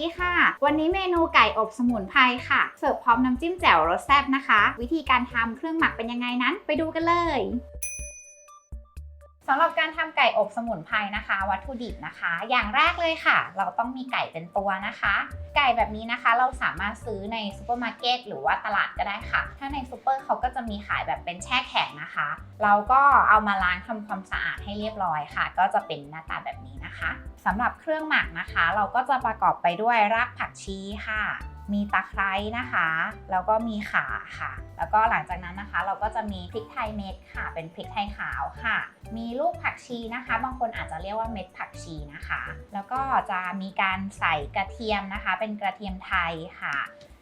ดีค่ะ วันนี้เมนูไก่อบสมุนไพรค่ะ เสิร์ฟพร้อมน้ำจิ้มแจ่วรสแซ่บนะคะ วิธีการทำเครื่องหมักเป็นยังไงนั้น ไปดูกันเลย สำหรับการทำไก่อบสมุนไพรนะคะ วัตถุดิบนะคะ อย่างแรกเลยค่ะ เราต้องมีไก่เป็นตัวนะคะ ไก่แบบนี้นะคะ เราสามารถซื้อในซูเปอร์มาร์เก็ตหรือว่าตลาดก็ได้ค่ะ ถ้าในซูเปอร์เขาก็จะมีขายแบบเป็นแช่แข็งนะคะ เราก็เอามาล้างทำความสะอาดให้เรียบร้อยค่ะ ก็จะเป็นหน้าตาแบบนี้นะคะสำหรับเครื่องหมักนะคะ เราก็จะประกอบไปด้วยรากผักชีค่ะ มีตะไคร้นะคะ แล้วก็มีข่าค่ะ แล้วก็หลังจากนั้นนะคะ เราก็จะมีพริกไทยเม็ดค่ะ เป็นพริกไทยขาวค่ะ มีลูกผักชีนะคะ บางคนอาจจะเรียกว่าเม็ดผักชีนะคะ แล้วก็จะมีการใส่กระเทียมนะคะ เป็นกระเทียมไทยค่ะ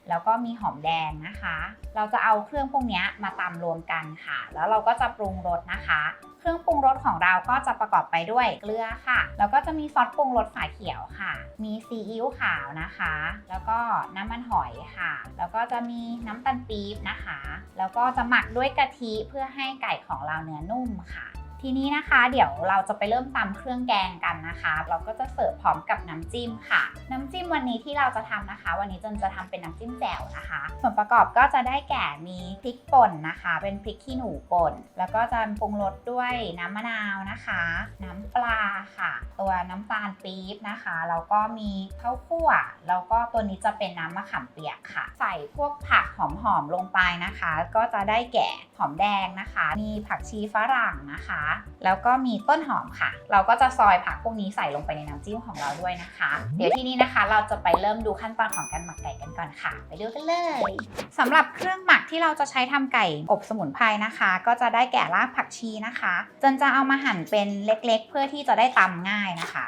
แล้วก็มีหอมแดงนะคะ เราจะเอาเครื่องพวกนี้มาตำรวมกันค่ะ แล้วเราก็จะปรุงรสนะคะ เครื่องปรุงรสของเราก็จะประกอบไปด้วยเกลือค่ะ แล้วก็จะมีซอสปรุงรสฝาเขียวค่ะ มีซีอิ๊วขาวนะคะ แล้วก็น้ำมันหอยค่ะ แล้วก็จะมีน้ำตาลปี๊บนะคะ แล้วก็จะหมักด้วยกะทิเพื่อให้ไก่ของเราเนื้อนุ่มค่ะ ทีนี้นะคะเดี๋ยวเราจะไปเริ่มตำเครื่องแกงกันนะคะ เราก็จะเสิร์ฟพร้อมกับน้ำจิ้มค่ะ น้ำจิ้มวันนี้ที่เราจะทำนะคะ วันนี้จนจะทำเป็นน้ำจิ้มแจ่วนะคะ ส่วนประกอบก็จะได้แก่มีพริกป่นนะคะ เป็นพริกขี้หนูป่น แล้วก็จะปรุงรสด้วยน้ำมะนาวนะคะ น้ำปลาค่ะ ตัวน้ำตาลปี๊บนะคะแล้วก็มีข้าวคั่วแล้วก็ตัวนี้จะเป็นน้ำมะขามเปียกค่ะ ใส่พวกผักหอมๆลงไปนะคะ ก็จะได้แก่หอมแดงนะคะ มีผักชีฝรั่งนะคะแล้วก็มีต้นหอมค่ะ เราก็จะซอยผักพวกนี้ใส่ลงไปในน้ำจิ้มของเราด้วยนะคะ เดี๋ยวที่นี้นะคะเราจะไปเริ่มดูขั้นตอนของการหมักไก่กันก่อนค่ะ ไปดูกันเลยสำหรับเครื่องหมักที่เราจะใช้ทำไก่อบสมุนไพรนะคะ ก็จะได้แก่รากผักชีนะคะจนจะเอามาหั่นเป็นเล็กๆ เพื่อที่จะได้ตำง่ายนะคะ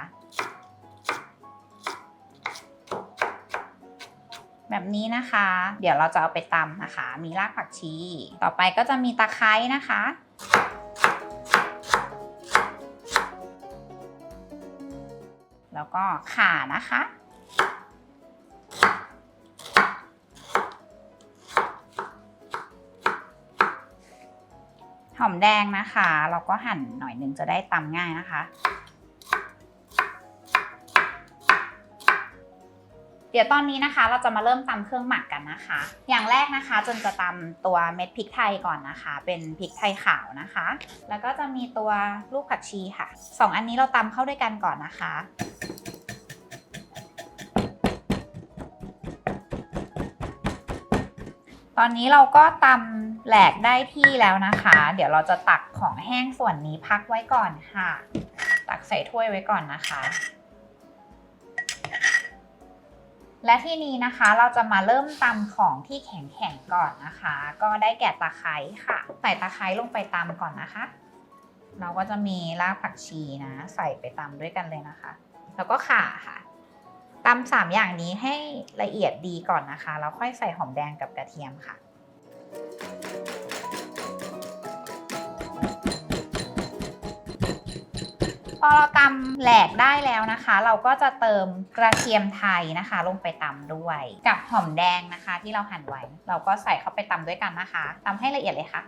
แบบนี้นะคะ เดี๋ยวเราจะเอาไปตำนะคะ มีรากผักชี ต่อไปก็จะมีตะไคร้นะคะ แล้วก็ข่านะคะ หอมแดงนะคะ เราก็หั่นหน่อยหนึ่งจะได้ตำง่ายนะคะ เดี๋ยวตอนนี้นะคะเราจะมาเริ่มตำเครื่องหมักกันนะคะ อย่างแรกนะคะจนจะตำตัวเม็ดพริกไทยก่อนนะคะ เป็นพริกไทยขาวนะคะ แล้วก็จะมีตัวลูกผักชีค่ะสองอันนี้เราตำเข้าด้วยกันก่อนนะคะตอนนี้เราก็ตำแหลกได้ที่แล้วนะคะ เดี๋ยวเราจะตักของแห้งส่วนนี้พักไว้ก่อนค่ะ ตักใส่ถ้วยไว้ก่อนนะคะ และที่นี้นะคะเราจะมาเริ่มตำของที่แข็งๆก่อนนะคะ ก็ได้แก่ตะไคร้ค่ะ ใส่ตะไคร้ลงไปตำก่อนนะคะ เราก็จะมีรากผักชีนะ ใส่ไปตำด้วยกันเลยนะคะ แล้วก็ข่าค่ะตำสามอย่างนี้ให้ละเอียดดีก่อนนะคะแล้วค่อยใส่หอมแดงกับกระเทียมค่ะ พอเราตำแหลกได้แล้วนะคะ เราก็จะเติมกระเทียมไทยนะคะ ลงไปตำด้วย กับหอมแดงนะคะ ที่เราหั่นไว้ เราก็ใส่เข้าไปตำด้วยกันนะคะตำให้ละเอียดเลยค่ะ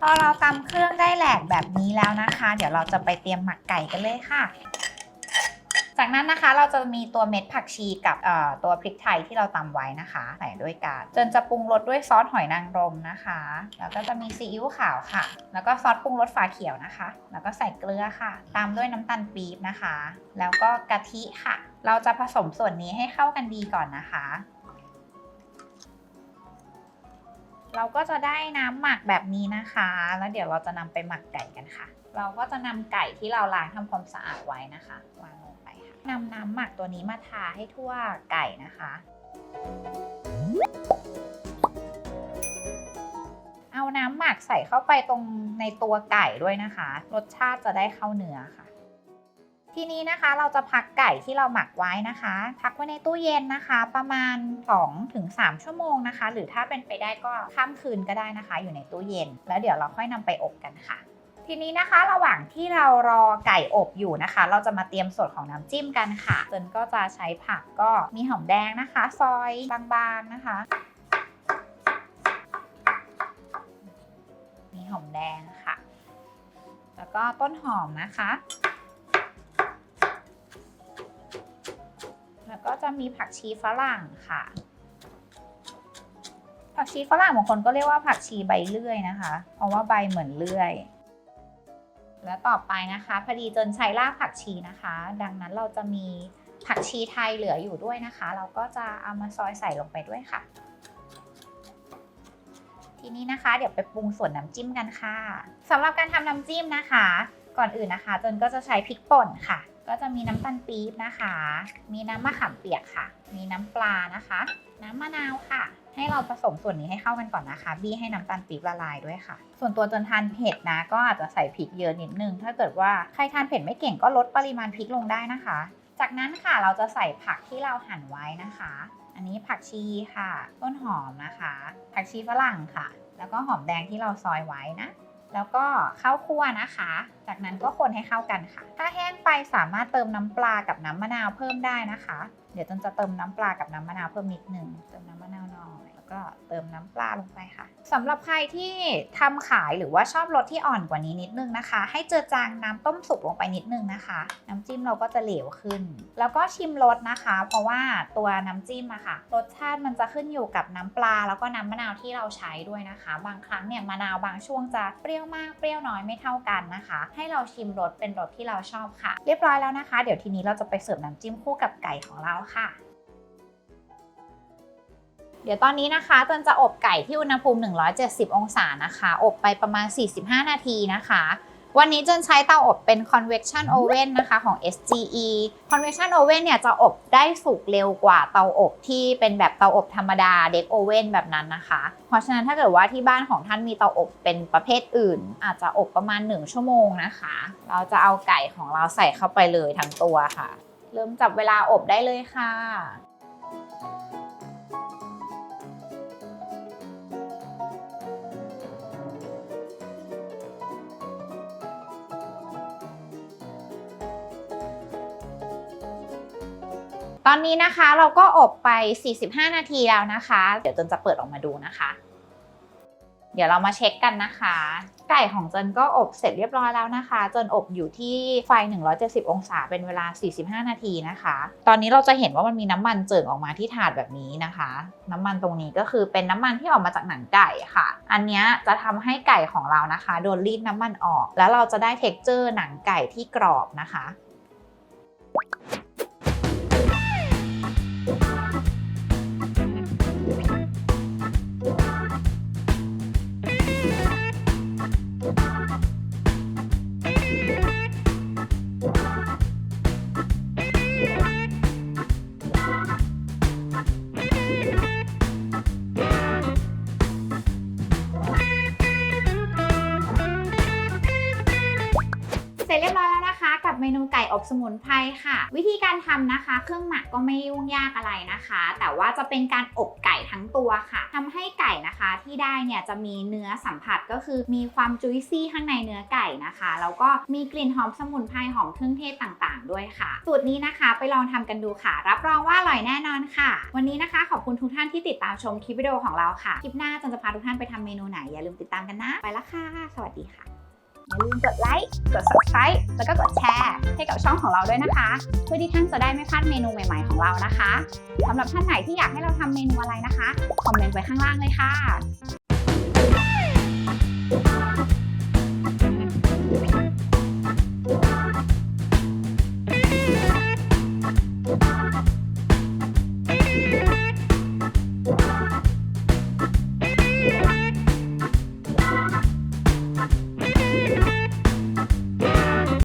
พอเราตำเครื่องได้แหลกแบบนี้แล้วนะคะ เดี๋ยวเราจะไปเตรียมหมักไก่กันเลยค่ะ จากนั้นนะคะเราจะมีตัวเม็ดผักชีกับตัวพริกไทยที่เราตำไว้นะคะใส่ด้วยกัน จนจะปรุงรสด้วยซอสหอยนางรมนะคะ แล้วก็จะมีซีอิ๊วขาวค่ะ แล้วก็ซอสปรุงรสฝาเขียวนะคะ แล้วก็ใส่เกลือค่ะ ตามด้วยน้ำตาลปี๊บนะคะ แล้วก็กะทิค่ะ เราจะผสมส่วนนี้ให้เข้ากันดีก่อนนะคะเราก็จะได้น้ำหมักแบบนี้นะคะ แล้วเดี๋ยวเราจะนำไปหมักไก่กันค่ะ เราก็จะนำไก่ที่เราล้างทำความสะอาดไว้นะคะวางลง นำน้ำหมักตัวนี้มาทาให้ทั่วไก่นะคะ เอาน้ำหมักใส่เข้าไปตรงในตัวไก่ด้วยนะคะ รสชาติจะได้เข้าเนื้อค่ะ ทีนี้นะคะเราจะพักไก่ที่เราหมักไว้นะคะ พักไว้ในตู้เย็นนะคะ ประมาณ 2-3 ชั่วโมงนะคะ หรือถ้าเป็นไปได้ก็ข้ามคืนก็ได้นะคะ อยู่ในตู้เย็น แล้วเดี๋ยวเราค่อยนำไปอบกันค่ะ ทีนี้นะคะระหว่างที่เรารอไก่อบอยู่นะคะ เราจะมาเตรียมส่วนของน้ำจิ้มกันค่ะเจนก็จะใช้ผักก็มีหอมแดงนะคะ ซอยบางๆนะคะ มีหอมแดงค่ะ แล้วก็ต้นหอมนะคะ แล้วก็จะมีผักชีฝรั่งค่ะ ผักชีฝรั่งบางคนก็เรียกว่าผักชีใบเลื่อยนะคะ เพราะว่าใบเหมือนเลื่อย และต่อไปนะคะ พอดีจนใช้รากผักชีนะคะ ดังนั้นเราจะมีผักชีไทยเหลืออยู่ด้วยนะคะ เราก็จะเอามาซอยใส่ลงไปด้วยค่ะ ทีนี้นะคะ เดี๋ยวไปปรุงส่วนน้ำจิ้มกันค่ะสำหรับการทำน้ำจิ้มนะคะ ก่อนอื่นนะคะ จนก็จะใช้พริกป่นค่ะ ก็จะมีน้ำตาลปี๊บนะคะ มีน้ำมะขามเปียกค่ะ มีน้ำปลานะคะ น้ำมะนาวค่ะ ให้เราผสมส่วนนี้ให้เข้ากันก่อนนะคะ บี้ให้น้ำตาลปี๊บละลายด้วยค่ะ ส่วนตัวจนทานเผ็ดนะ ก็อาจจะใส่พริกเยอะนิดนึง ถ้าเกิดว่าใครทานเผ็ดไม่เก่งก็ลดปริมาณพริกลงได้นะคะ จากนั้นค่ะเราจะใส่ผักที่เราหั่นไว้นะคะ อันนี้ผักชีค่ะ ต้นหอมนะคะ ผักชีฝรั่งค่ะ แล้วก็หอมแดงที่เราซอยไว้นะแล้วก็ข้าวคั่วนะคะ จากนั้นก็คนให้เข้ากันค่ะ ถ้าแห้งไปสามารถเติมน้ำปลากับน้ำมะนาวเพิ่มได้นะคะ เดี๋ยวจนจะเติมน้ำปลากับน้ำมะนาวเพิ่มนิดนึง เติมน้ำมะนาวหน่อย ก็เติมน้ำปลาลงไปค่ะสำหรับใครที่ทำขายหรือว่าชอบรสที่อ่อนกว่านี้นิดนึงนะคะ ให้เจือจางน้ำต้มสุกลงไปนิดนึงนะคะ น้ำจิ้มเราก็จะเหลวขึ้น แล้วก็ชิมรสนะคะ เพราะว่าตัวน้ำจิ้มอะค่ะ รสชาติมันจะขึ้นอยู่กับน้ำปลา แล้วก็น้ำมะนาวที่เราใช้ด้วยนะคะ บางครั้งเนี่ยมะนาวบางช่วงจะเปรี้ยวมากเปรี้ยวน้อยไม่เท่ากันนะคะ ให้เราชิมรสเป็นรสที่เราชอบค่ะ เรียบร้อยแล้วนะคะ เดี๋ยวทีนี้เราจะไปเสิร์ฟน้ำจิ้มคู่กับไก่ของเราค่ะ ดี๋ยวตอนนี้นะคะเจนจะอบไก่ที่อุณหภูมิ 170 องศานะคะ อบไปประมาณ 45 นาทีนะคะ วันนี้เจนใช้เตาอบเป็น convection oven นะคะของ SGE convection oven เนี่ยจะอบได้สุกเร็วกว่าเตาอบที่เป็นแบบเตาอบธรรมดา deck oven แบบนั้นนะคะ เพราะฉะนั้นถ้าเกิดว่าที่บ้านของท่านมีเตาอบเป็นประเภทอื่น อาจจะอบประมาณ 1 ชั่วโมงนะคะ เราจะเอาไก่ของเราใส่เข้าไปเลยทั้งตัวค่ะ เริ่มจับเวลาอบได้เลยค่ะ ตอนนี้นะคะเราก็อบไป 45 นาทีแล้วนะคะ เดี๋ยวจนจะเปิดออกมาดูนะคะ เดี๋ยวเรามาเช็คกันนะคะ ไก่ของจนก็อบเสร็จเรียบร้อยแล้วนะคะ จนอบอยู่ที่ไฟ 170 องศาเป็นเวลา 45 นาทีนะคะ ตอนนี้เราจะเห็นว่ามันมีน้ำมันเจิ่งออกมาที่ถาดแบบนี้นะคะ น้ำมันตรงนี้ก็คือเป็นน้ำมันที่ออกมาจากหนังไก่ค่ะ อันนี้จะทำให้ไก่ของเรานะคะ โดนรีดน้ำมันออก แล้วเราจะได้เท็กเจอร์หนังไก่ที่กรอบนะคะ มนูไก่อบสมุนไพรค่ะ วิธีการทำนะคะ เครื่องหมักก็ไม่ยุ่งยากอะไรนะคะ แต่ว่าจะเป็นการอบไก่ทั้งตัวค่ะทำให้ไก่นะคะที่ได้เนี่ยจะมีเนื้อสัมผัสก็คือมีความจุยซี่ข้างในเนื้อไก่นะคะแล้วก็มีกลิ่นหอมสมุนไพรหอมเครื่องเทศต่างๆ ด้วยค่ะสูตรนี้นะคะไปลองทำกันดูค่ะ รับรองว่าอร่อยแน่นอนค่ะ วันนี้นะคะขอบคุณทุกท่านที่ติดตามชมคลิปวิดีโอของเราค่ะคลิปหน้าจันจะพาทุกท่านไปทำเมนูไหนอย่าลืมติดตามกันนะ ไปละค่ะ สวัสดีค่ะ อย่าลืมกดไลค์ กด subscribe แล้วก็กดแชร์ให้กับช่องของเราด้วยนะคะ เพื่อที่ท่านจะได้ไม่พลาดเมนูใหม่ ๆของเรานะคะสำหรับท่านไหนที่อยากให้เราทำเมนูอะไรนะคะ คอมเมนต์ไว้ข้างล่างเลยค่ะ